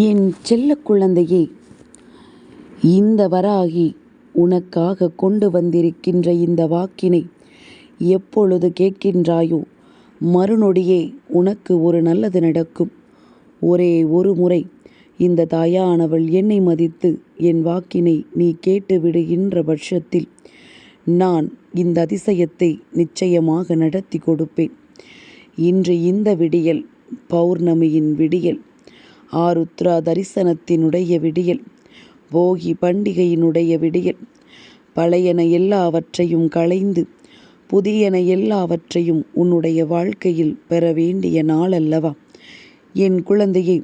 என் செல்ல குழந்தையே இந்த வராகி உனக்காக கொண்டு வந்திருக்கின்ற இந்த வாக்கினை எப்பொழுது கேட்கின்றாயோ மறுநொடியே உனக்கு ஒரு நல்லது நடக்கும். ஒரே ஒரு முறை இந்த தாயானவள் என்னை மதித்து என் வாக்கினை நீ கேட்டு விடுகின்ற பட்சத்தில் நான் இந்த அதிசயத்தை நிச்சயமாக நடத்தி கொடுப்பேன். இன்று இந்த விடியல் பௌர்ணமியின் விடியல். ஆருத்ரா தரிசனத்தினுடைய விடியல் போகி பண்டிகையினுடைய விடியல். பழையன எல்லாவற்றையும் களைந்து புதியன எல்லாவற்றையும் உன்னுடைய வாழ்க்கையில் பெற வேண்டிய நாள் அல்லவா என் குழந்தையை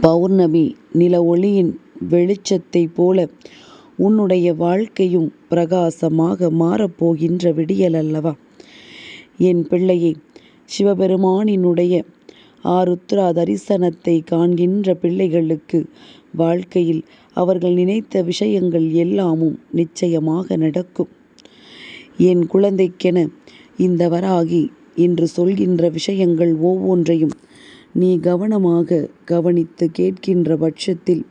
பௌர்ணமி நில ஒளியின் வெளிச்சத்தைப் போல உன்னுடைய வாழ்க்கையும் பிரகாசமாக மாறப்போகின்ற விடியல் அல்லவா என் பிள்ளையை சிவபெருமானினுடைய ஆருத்ரா தரிசனத்தை காண்கின்ற பிள்ளைகளுக்கு வாழ்க்கையில் அவர்கள் நினைத்த விஷயங்கள் எல்லாமும் நிச்சயமாக நடக்கும். என் குழந்தைக்கென இந்த வராகி என்று சொல்கின்ற விஷயங்கள் ஒவ்வொன்றையும் நீ கவனமாக கவனித்து கேட்கின்ற பட்சத்தில்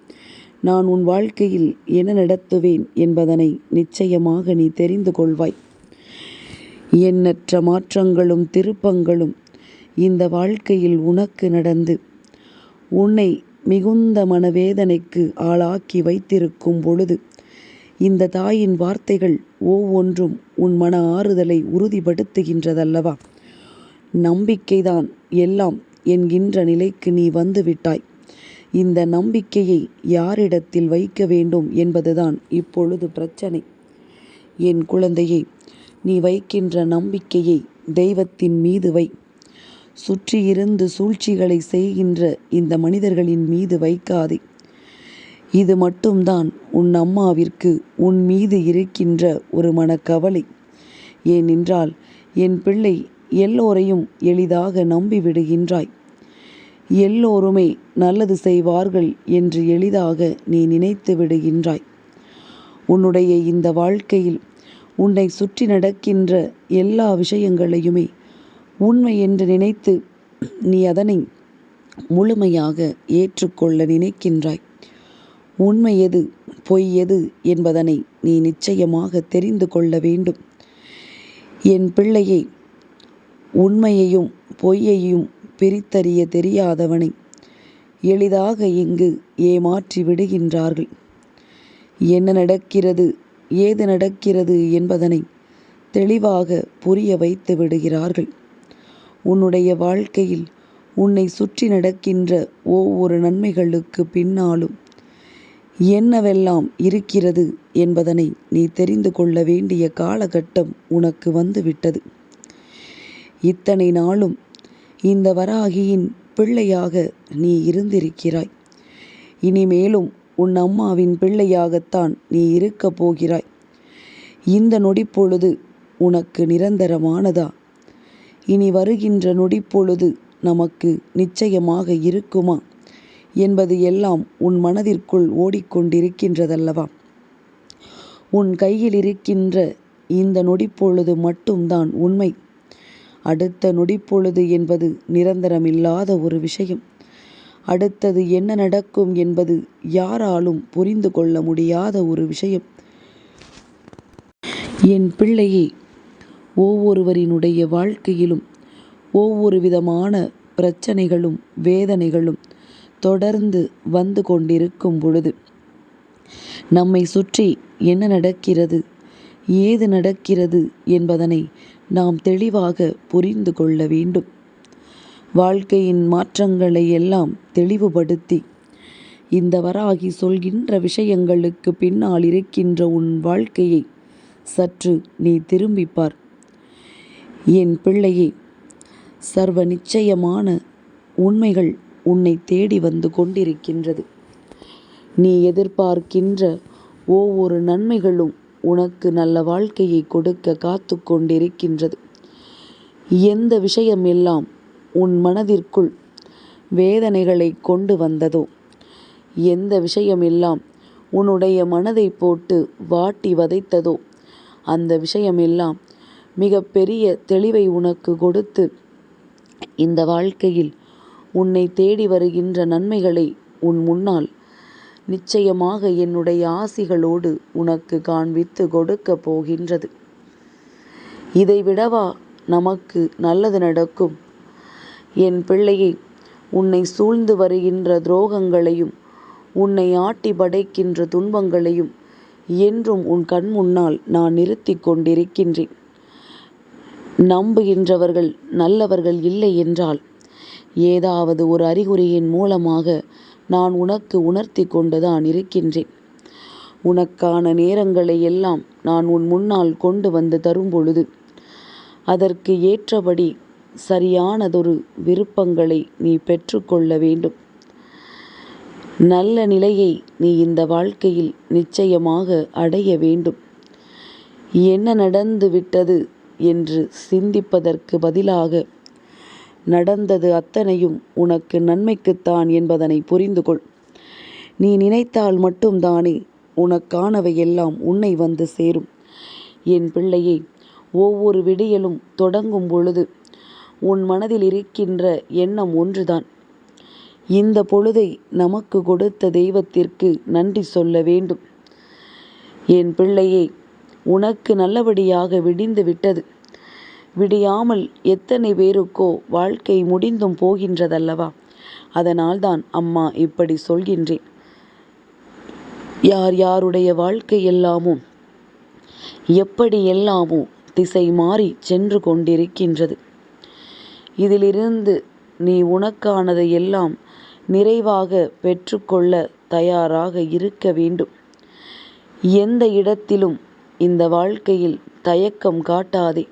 நான் உன் வாழ்க்கையில் என்ன நடத்துவேன் என்பதனை நிச்சயமாக நீ தெரிந்து கொள்வாய். எண்ணற்ற மாற்றங்களும் திருப்பங்களும் இந்த வாழ்க்கையில் உனக்கு நடந்து உன்னை மிகுந்த மனவேதனைக்கு ஆளாக்கி வைத்திருக்கும் பொழுது இந்த தாயின் வார்த்தைகள் ஒவ்வொன்றும் உன் மன ஆறுதலை உறுதிப்படுத்துகின்றதல்லவா? நம்பிக்கைதான் எல்லாம் என்கின்ற நிலைக்கு நீ வந்துவிட்டாய். இந்த நம்பிக்கையை யாரிடத்தில் வைக்க வேண்டும் என்பதுதான் இப்பொழுது பிரச்சனை. என் குழந்தையை நீ வைக்கின்ற நம்பிக்கையை தெய்வத்தின் மீது வை. சுற்றியிருந்து சூழ்ச்சிகளை செய்கின்ற இந்த மனிதர்களின் மீது வைக்காதே. இது மட்டும்தான் உன் அம்மாவிற்கு உன் மீது இருக்கின்ற ஒரு மனக்கவலை. ஏனென்றால் என் பிள்ளை எல்லோரையும் எளிதாக நம்பிவிடுகின்றாய். எல்லோருமே நல்லது செய்வார்கள் என்று எளிதாக நீ நினைத்து விடுகின்றாய். உன்னுடைய இந்த வாழ்க்கையில் உன்னை சுற்றி நடக்கின்ற எல்லா விஷயங்களையுமே உண்மை என்று நினைத்து நீ அதனை முழுமையாக ஏற்றுக்கொள்ள நினைக்கின்றாய். உண்மை எது பொய் எது என்பதனை நீ நிச்சயமாக தெரிந்து கொள்ள வேண்டும். என் பிள்ளையை உண்மையையும் பொய்யையும் பிரித்தறிய தெரியாதவனை எளிதாக இங்கு ஏமாற்றி விடுகின்றார்கள். என்ன நடக்கிறது ஏது நடக்கிறது என்பதனை தெளிவாக புரிய வைத்து விடுகிறார்கள். உன்னுடைய வாழ்க்கையில் உன்னை சுற்றி நடக்கின்ற ஒவ்வொரு நன்மைகளுக்கு பின்னாலும் என்னவெல்லாம் இருக்கிறது என்பதனை நீ தெரிந்து கொள்ள வேண்டிய காலகட்டம் உனக்கு வந்துவிட்டது. இத்தனை நாளும் இந்த வராகியின் பிள்ளையாக நீ இருந்திருக்கிறாய். இனிமேலும் உன் அம்மாவின் பிள்ளையாகத்தான் நீ இருக்கப் போகிறாய். இந்த நொடிப்பொழுது உனக்கு நிரந்தரமானதா? இனி வருகின்ற நொடிப்பொழுது நமக்கு நிச்சயமாக இருக்குமா? என்பது எல்லாம் உன் மனதிற்குள் ஓடிக்கொண்டிருக்கின்றதல்லவா? உன் கையில் இருக்கின்ற இந்த நொடிப்பொழுது மட்டும்தான் உண்மை. அடுத்த நொடிப்பொழுது என்பது நிரந்தரமில்லாத ஒரு விஷயம். அடுத்தது என்ன நடக்கும் என்பது யாராலும் புரிந்து கொள்ள முடியாத ஒரு விஷயம். என் பிள்ளையே ஒவ்வொருவரினுடைய வாழ்க்கையிலும் ஒவ்வொரு விதமான பிரச்சனைகளும் வேதனைகளும் தொடர்ந்து வந்து கொண்டிருக்கும் பொழுது நம்மை சுற்றி என்ன நடக்கிறது ஏது நடக்கிறது என்பதனை நாம் தெளிவாக புரிந்து கொள்ள வேண்டும். வாழ்க்கையின் மாற்றங்களை எல்லாம் தெளிவுபடுத்தி இந்த வராகி சொல்கின்ற விஷயங்களுக்கு பின்னால் இருக்கின்ற உன் வாழ்க்கையை சற்று நீ திரும்பிப்பார். என் பிள்ளையே சர்வ நிச்சயமான உண்மைகள் உன்னை தேடி வந்து கொண்டிருக்கின்றது. நீ எதிர்பார்க்கின்ற ஒவ்வொரு நன்மைகளும் உனக்கு நல்ல வாழ்க்கையை கொடுக்க காத்து கொண்டிருக்கின்றது. எந்த விஷயம் எல்லாம் உன் மனதிற்குள் வேதனைகளை கொண்டு வந்ததோ எந்த விஷயமெல்லாம் உன்னுடைய மனதை போட்டு வாட்டி வதைத்ததோ அந்த விஷயமெல்லாம் மிக பெரிய தெளிவை உனக்கு கொடுத்து இந்த வாழ்க்கையில் உன்னை தேடி வருகின்ற நன்மைகளை உன் முன்னால் நிச்சயமாக என்னுடைய ஆசிகளோடு உனக்கு காண்பித்து கொடுக்கப் போகின்றது. இதை விடவா நமக்கு நல்லது நடக்கும்? என் பிள்ளையை உன்னை சூழ்ந்து வருகின்ற துரோகங்களையும் உன்னை ஆட்டி படைக்கின்ற துன்பங்களையும் என்றும் உன் கண் முன்னால் நான் நிறுத்தி கொண்டிருக்கின்றேன். நம்புகின்றவர்கள் நல்லவர்கள் இல்லை என்றால் ஏதாவது ஒரு அறிகுறியின் மூலமாக நான் உனக்கு உணர்த்தி கொண்டுதான் இருக்கின்றேன். உனக்கான நேரங்களை எல்லாம் நான் உன் முன்னால் கொண்டு வந்து தரும்பொழுது அதற்கு ஏற்றபடி சரியானதொரு விருப்பங்களை நீ பெற்றுக்கொள்ள வேண்டும். நல்ல நிலையை நீ இந்த வாழ்க்கையில் நிச்சயமாக அடைய வேண்டும். என்ன நடந்து விட்டது என்று சிந்திப்பதற்கு பதிலாக நடந்தது அத்தனையும் உனக்கு நன்மைக்குத்தான் என்பதனை புரிந்து கொள் நீ நினைத்தால் மட்டும்தானே உனக்கானவை எல்லாம் உன்னை வந்து சேரும் என் பிள்ளையை ஒவ்வொரு விடியலும் தொடங்கும் பொழுது உன் மனதில் இருக்கின்ற எண்ணம் ஒன்றுதான். இந்த பொழுதை நமக்கு கொடுத்த தெய்வத்திற்கு நன்றி சொல்ல வேண்டும். என் பிள்ளையே உனக்கு நல்லபடியாக விடிந்து விட்டது. விடியாமல் எத்தனை பேருக்கோ வாழ்க்கை முடிந்தும் போகின்றதல்லவா? அதனால்தான் அம்மா இப்படி சொல்கின்றேன். யார் யாருடைய வாழ்க்கை எல்லாமோ எப்படி எல்லாமோ திசை மாறி சென்று கொண்டிருக்கின்றது. இதிலிருந்து நீ உனக்கானதை எல்லாம் நிறைவாக பெற்றுக்கொள்ள தயாராக இருக்க வேண்டும். எந்த இடத்திலும் இந்த வாழ்க்கையில் தயக்கம் காட்டாதே.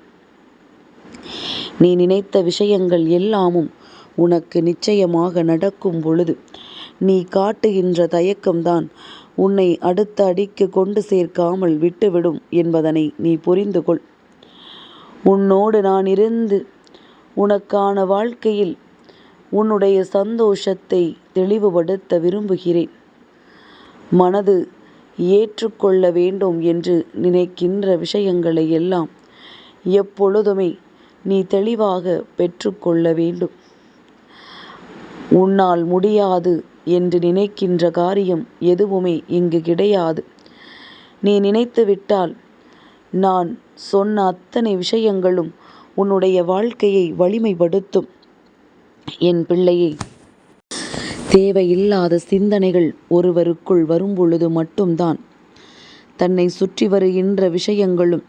நீ நினைத்த விஷயங்கள் எல்லாமும் உனக்கு நிச்சயமாக நடக்கும் பொழுது நீ காட்டுகின்ற தயக்கம்தான் உன்னை அடுத்த அடிக்கு கொண்டு சேர்க்காமல் விட்டுவிடும் என்பதனை நீ புரிந்து கொள் உன்னோடு நான் இருந்து உனக்கான வாழ்க்கையில் உன்னுடைய சந்தோஷத்தை தெளிவுபடுத்த விரும்புகிறேன். மனது ஏற்றுக்கொள்ள வேண்டும் என்று நினைக்கின்ற விஷயங்களை எல்லாம் எப்பொழுதுமே நீ தெளிவாக பெற்றுக்கொள்ள வேண்டும். உன்னால் முடியாது என்று நினைக்கின்ற காரியம் எதுவுமே இங்கு கிடையாது. நீ நினைத்துவிட்டால் நான் சொன்ன அத்தனை விஷயங்களும் உன்னுடைய வாழ்க்கையை வலிமைப்படுத்தும். என் பிள்ளையை தேவையில்லாத சிந்தனைகள் ஒருவருக்குள் வரும்பொழுது மட்டும்தான். தன்னை சுற்றி வருகின்ற விஷயங்களும்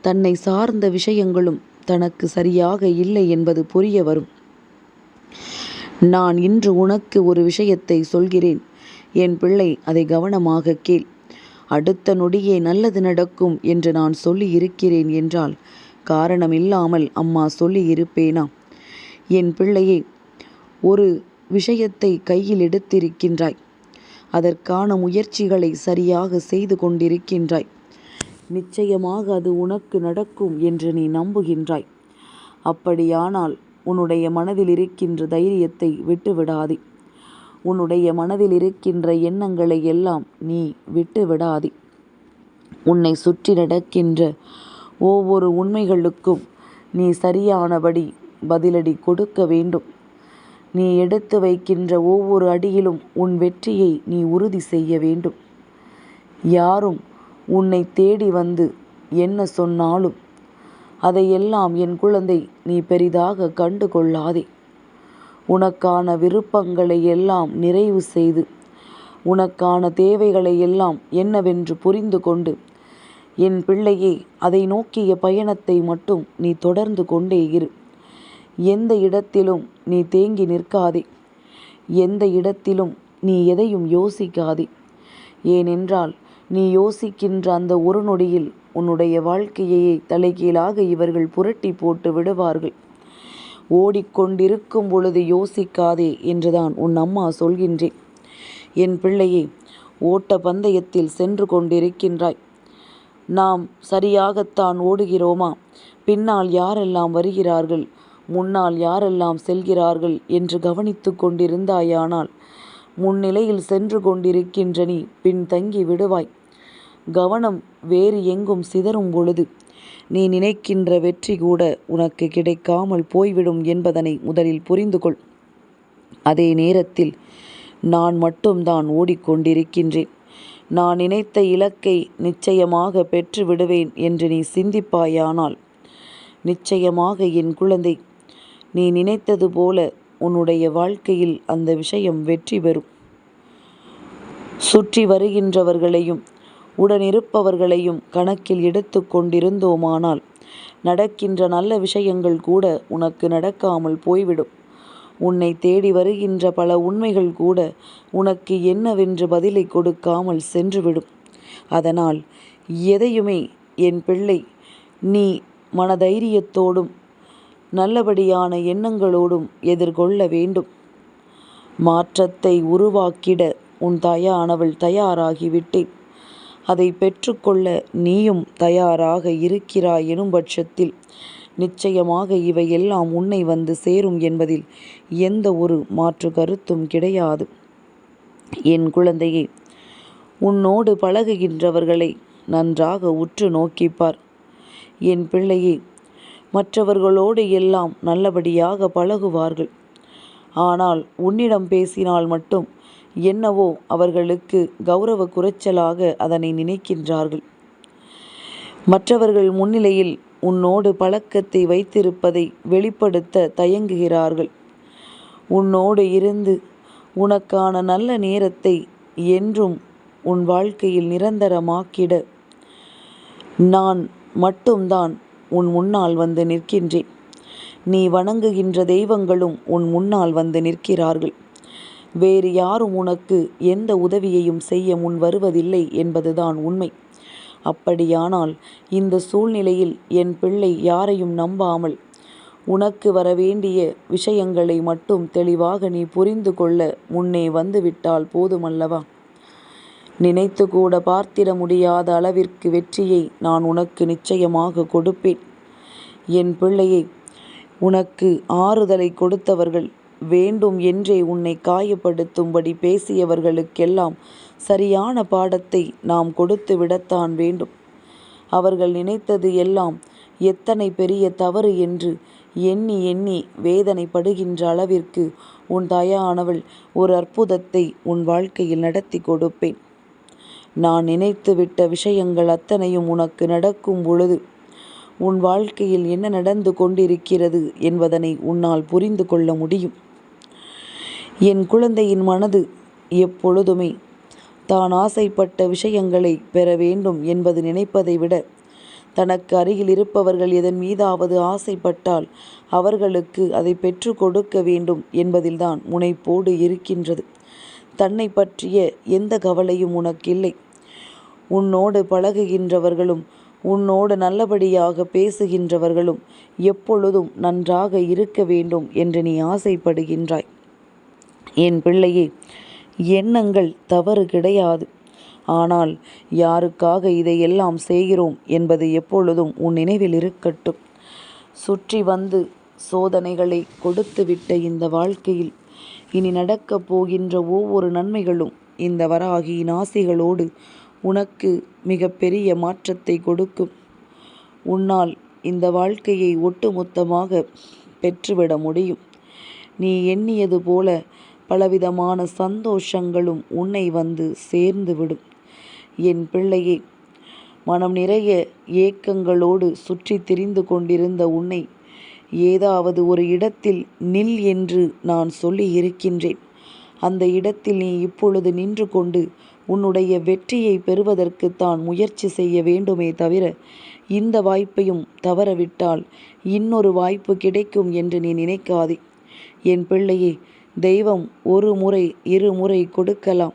தன்னை சார்ந்த விஷயங்களும் தனக்கு சரியாக இல்லை என்பது புரிய வரும். நான் இன்று உனக்கு ஒரு விஷயத்தை சொல்கிறேன். என் பிள்ளை அதை கவனமாக கேள். அடுத்த நொடியே நல்லது நடக்கும் என்று நான் சொல்லி இருக்கிறேன் என்றால் காரணம் இல்லாமல் அம்மா சொல்லி இருப்பேனா என் பிள்ளையே ஒரு விஷயத்தை கையில் எடுத்திருக்கின்றாய். அதற்கான முயற்சிகளை சரியாக செய்து கொண்டிருக்கின்றாய். நிச்சயமாக அது உனக்கு நடக்கும் என்று நீ நம்புகின்றாய். அப்படியானால் உன்னுடைய மனதில் இருக்கின்ற தைரியத்தை விட்டுவிடாதே. உன்னுடைய மனதில் இருக்கின்ற எண்ணங்களை எல்லாம் நீ விட்டு விடாதே உன்னை சுற்றி நடக்கின்ற ஒவ்வொரு உண்மைகளுக்கும் நீ சரியானபடி பதிலடி கொடுக்க வேண்டும். நீ எடுத்து வைக்கின்ற ஒவ்வொரு அடியிலும் உன் வெற்றியை நீ உறுதி செய்ய வேண்டும். யாரும் உன்னை தேடி வந்து என்ன சொன்னாலும் அதையெல்லாம் என் குழந்தை நீ பெரிதாக கண்டு கொள்ளாதே. உனக்கான விருப்பங்களை எல்லாம் நிறைவு செய்து உனக்கான தேவைகளை எல்லாம் என்னவென்று புரிந்து கொண்டு என் பிள்ளையே அதை நோக்கிய பயணத்தை மட்டும் நீ தொடர்ந்து கொண்டே இரு. எந்த இடத்திலும் நீ தேங்கி நிற்காதே. எந்த இடத்திலும் நீ எதையும் யோசிக்காதே. ஏனென்றால் நீ யோசிக்கின்ற அந்த ஒரு நொடியில் உன்னுடைய வாழ்க்கையை தலைகீழாக இவர்கள் புரட்டி போட்டு விடுவார்கள். ஓடிக்கொண்டிருக்கும் பொழுது யோசிக்காதே என்றுதான் உன் அம்மா சொல்கின்றேன். என் பிள்ளையே ஓட்ட பந்தயத்தில் சென்று கொண்டிருக்கின்றாய். நாம் சரியாகத்தான் ஓடுகிறோமா? பின்னால் யாரெல்லாம் வருகிறார்கள்? முன்னால் யாரெல்லாம் செல்கிறார்கள்? என்று கவனித்து கொண்டிருந்தாயானால் முன்னிலையில் சென்று கொண்டிருக்கின்ற நீ பின் தங்கி விடுவாய். கவனம் வேறு எங்கும் சிதறும் பொழுது நீ நினைக்கின்ற வெற்றி கூட உனக்கு கிடைக்காமல் போய்விடும் என்பதனை முதலில் புரிந்து கொள். அதே நேரத்தில் நான் மட்டும்தான் ஓடிக்கொண்டிருக்கின்றேன். நான் நினைத்த இலக்கை நிச்சயமாக பெற்று விடுவேன் என்று நீ சிந்திப்பாயானால் நிச்சயமாக என் குழந்தை நீ நினைத்தது போல உன்னுடைய வாழ்க்கையில் அந்த விஷயம் வெற்றி பெறும். சுற்றி வருகின்றவர்களையும் உடனிருப்பவர்களையும் கணக்கில் எடுத்து கொண்டிருந்தோமானால் நடக்கின்ற நல்ல விஷயங்கள் கூட உனக்கு நடக்காமல் போய்விடும். உன்னை தேடி வருகின்ற பல உண்மைகள் கூட உனக்கு என்னவென்று பதிலை கொடுக்காமல் சென்றுவிடும். அதனால் எதையுமே என் பிள்ளை நீ மனதைரியத்தோடும் நல்லபடியான எண்ணங்களோடும் எதிர்கொள்ள வேண்டும். மாற்றத்தை உருவாக்கிட உன் தாயானவள் தயாராகிவிட்டேன். அதை பெற்றுக்கொள்ள நீயும் தயாராக இருக்கிறாய் எனும் பட்சத்தில் நிச்சயமாக இவையெல்லாம் உன்னை வந்து சேரும் என்பதில் எந்த ஒரு மாற்று கருத்தும் கிடையாது. என் குழந்தையே உன்னோடு பழகுகின்றவர்களை நன்றாக உற்று நோக்கிப்பார். என் பிள்ளையே மற்றவர்களோடு எல்லாம் நல்லபடியாக பழகுவார்கள். ஆனால் உன்னிடம் பேசினால் மட்டும் என்னவோ அவர்களுக்கு கௌரவ குறைச்சலாக அதனை நினைக்கின்றார்கள். மற்றவர்கள் முன்னிலையில் உன்னோடு பழக்கத்தை வைத்திருப்பதை வெளிப்படுத்த தயங்குகிறார்கள். உன்னோடு இருந்து உனக்கான நல்ல நேரத்தை என்றும் உன் வாழ்க்கையில் நிரந்தரமாக்கிட நான் மட்டும்தான் உன் முன்னால் வந்து நிற்கின்றேன். நீ வணங்குகின்ற தெய்வங்களும் உன் முன்னால் வந்து நிற்கிறார்கள். வேறு யாரும் உனக்கு எந்த உதவியையும் செய்ய முன் வருவதில்லை என்பதுதான் உண்மை. அப்படியானால் இந்த சூழ்நிலையில் என் பிள்ளை யாரையும் நம்பாமல் உனக்கு வரவேண்டிய விஷயங்களை மட்டும் தெளிவாக நீ புரிந்து கொள்ள முன்னே வந்துவிட்டால் போதுமல்லவா? நினைத்து கூட பார்த்திட முடியாத அளவிற்கு வெற்றியை நான் உனக்கு நிச்சயமாக கொடுப்பேன். என் பிள்ளையை உனக்கு ஆறுதலை கொடுத்தவர்கள் வேண்டும் என்றே உன்னை காயப்படுத்தும்படி பேசியவர்களுக்கெல்லாம் சரியான பாடத்தை நாம் கொடுத்து விடத்தான் வேண்டும். அவர்கள் நினைத்தது எல்லாம் எத்தனை பெரிய தவறு என்று எண்ணி எண்ணி வேதனைப்படுகின்ற அளவிற்கு உன் தாயானவள் ஒரு அற்புதத்தை உன் வாழ்க்கையில் நடத்தி கொடுப்பேன். நான் நினைத்துவிட்ட விஷயங்கள் அத்தனையும் உனக்கு நடக்கும் பொழுது உன் வாழ்க்கையில் என்ன நடந்து கொண்டிருக்கிறது என்பதனை உன்னால் புரிந்து கொள்ள முடியும். என் குழந்தையின் மனது எப்பொழுதுமே தான் ஆசைப்பட்ட விஷயங்களை பெற வேண்டும் என்பது நினைப்பதை விட தனக்கு அருகில் இருப்பவர்கள் எதன் மீதாவது ஆசைப்பட்டால் அவர்களுக்கு அதை பெற்று கொடுக்க வேண்டும் என்பதில்தான் முனைப்போடு இருக்கின்றது. தன்னை பற்றிய எந்த கவலையும் உனக்கில்லை. உன்னோடு பழகுகின்றவர்களும் உன்னோடு நல்லபடியாக பேசுகின்றவர்களும் எப்பொழுதும் நன்றாக இருக்க வேண்டும் என்று நீ ஆசைப்படுகின்றாய். என் பிள்ளையே எண்ணங்கள் தவறு கிடையாது. ஆனால் யாருக்காக இதையெல்லாம் செய்கிறோம் என்பது எப்பொழுதும் உன் நினைவில் இருக்கட்டும். சுற்றி வந்து சோதனைகளை கொடுத்துவிட்ட இந்த வாழ்க்கையில் இனி நடக்கப் போகின்ற ஒவ்வொரு நன்மைகளும் இந்த வராகியின் ஆசைகளோடு உனக்கு மிகப்பெரிய மாற்றத்தை கொடுக்கும். உன்னால் இந்த வாழ்க்கையை ஒட்டுமொத்தமாக பெற்றுவிட முடியும். நீ எண்ணியது போல பலவிதமான சந்தோஷங்களும் உன்னை வந்து சேர்ந்துவிடும். என் பிள்ளையே மனம் நிறைய ஏக்கங்களோடு சுற்றி திரிந்து கொண்டிருந்த உன்னை ஏதாவது ஒரு இடத்தில் நில் என்று நான் சொல்லி இருக்கின்றேன் அந்த இடத்தில் நீ இப்பொழுது நின்று கொண்டு உன்னுடைய வெற்றியை பெறுவதற்கு தான் முயற்சி செய்ய வேண்டுமே தவிர இந்த வாய்ப்பையும் தவறவிட்டால் இன்னொரு வாய்ப்பு கிடைக்கும் என்று நீ நினைக்காதே. என் பிள்ளையே தெய்வம் ஒரு முறை இரு முறை கொடுக்கலாம்.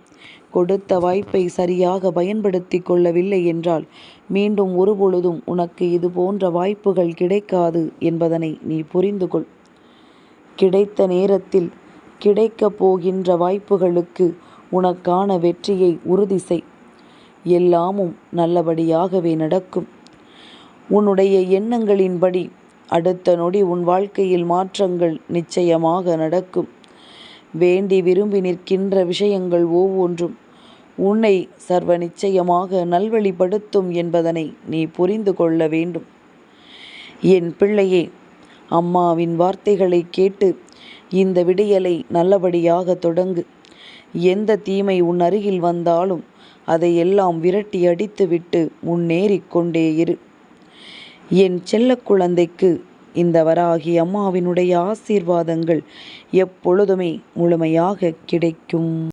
கொடுத்த வாய்ப்பை சரியாக பயன்படுத்தி கொள்ளவில்லை என்றால் மீண்டும் ஒருபொழுதும் உனக்கு இது போன்ற வாய்ப்புகள் கிடைக்காது என்பதனை நீ புரிந்து கொள். கிடைத்த நேரத்தில் கிடைக்கப் போகின்ற வாய்ப்புகளுக்கு உனக்கான வெற்றியை உறுதி செய். எல்லாமும் நல்லபடியாகவே நடக்கும். உன்னுடைய எண்ணங்களின்படி அடுத்த நொடி உன் வாழ்க்கையில் மாற்றங்கள் நிச்சயமாக நடக்கும். வேண்டி விரும்பி நிற்கின்ற விஷயங்கள் ஒவ்வொன்றும் உன்னை சர்வ நிச்சயமாக நல்வழிப்படுத்தும் என்பதனை நீ புரிந்து கொள்ள வேண்டும். என் பிள்ளையே அம்மாவின் வார்த்தைகளை கேட்டு இந்த விடியலை நல்லபடியாக தொடங்கு. எந்த தீமை உன் அருகில் வந்தாலும் அதையெல்லாம் விரட்டி அடித்துவிட்டு முன்னேறிக் கொண்டே இரு. என் செல்ல குழந்தைக்கு இந்த வராகி அம்மாவினுடைய ஆசீர்வாதங்கள் எப்பொழுதுமே முழுமையாக கிடைக்கும்.